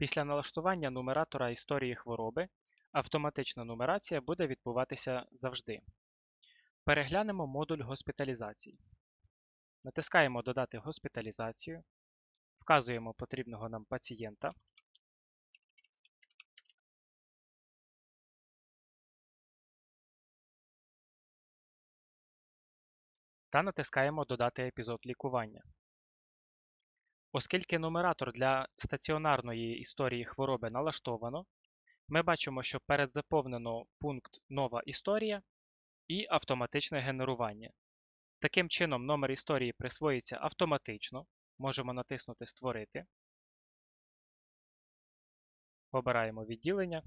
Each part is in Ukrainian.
Після налаштування нумератора історії хвороби автоматична нумерація буде відбуватися завжди. Переглянемо модуль госпіталізації. Натискаємо Додати госпіталізацію, вказуємо потрібного нам пацієнта. Та натискаємо Додати епізод лікування. Оскільки нумератор для стаціонарної історії хвороби налаштовано, ми бачимо, що передзаповнено пункт Нова історія і автоматичне генерування. Таким чином, номер історії присвоїться автоматично. Можемо натиснути Створити. Обираємо відділення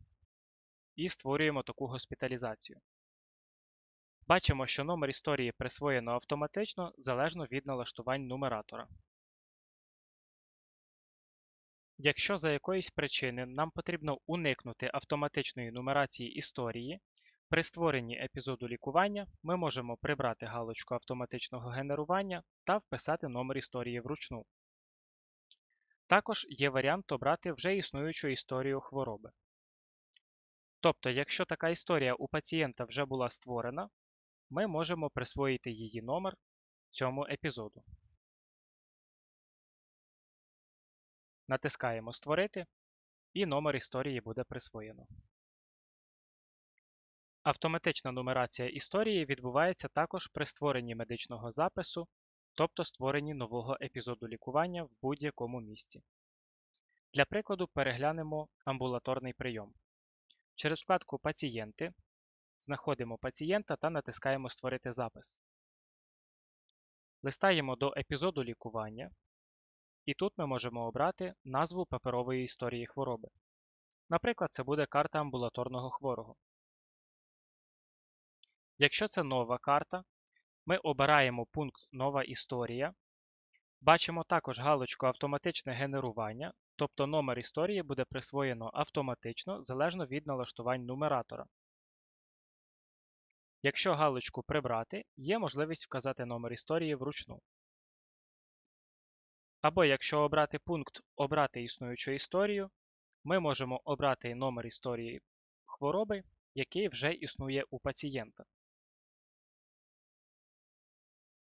і створюємо таку госпіталізацію. Бачимо, що номер історії присвоєно автоматично залежно від налаштувань нумератора. Якщо за якоїсь причини нам потрібно уникнути автоматичної нумерації історії, при створенні епізоду лікування ми можемо прибрати галочку автоматичного генерування та вписати номер історії вручну. Також є варіант обрати вже існуючу історію хвороби. Тобто, якщо така історія у пацієнта вже була створена, ми можемо присвоїти її номер цьому епізоду. Натискаємо Створити і номер історії буде присвоєно. Автоматична нумерація історії відбувається також при створенні медичного запису, тобто створенні нового епізоду лікування в будь-якому місці. Для прикладу переглянемо амбулаторний прийом. Через вкладку Пацієнти знаходимо пацієнта та натискаємо Створити запис. Листаємо до епізоду лікування і тут ми можемо обрати назву паперової історії хвороби. Наприклад, це буде карта амбулаторного хворого. Якщо це нова карта, ми обираємо пункт Нова історія. Бачимо також галочку Автоматичне генерування, тобто номер історії буде присвоєно автоматично залежно від налаштувань нумератора. Якщо галочку прибрати, є можливість вказати номер історії вручну. Або якщо обрати пункт Обрати існуючу історію, ми можемо обрати номер історії хвороби, який вже існує у пацієнта.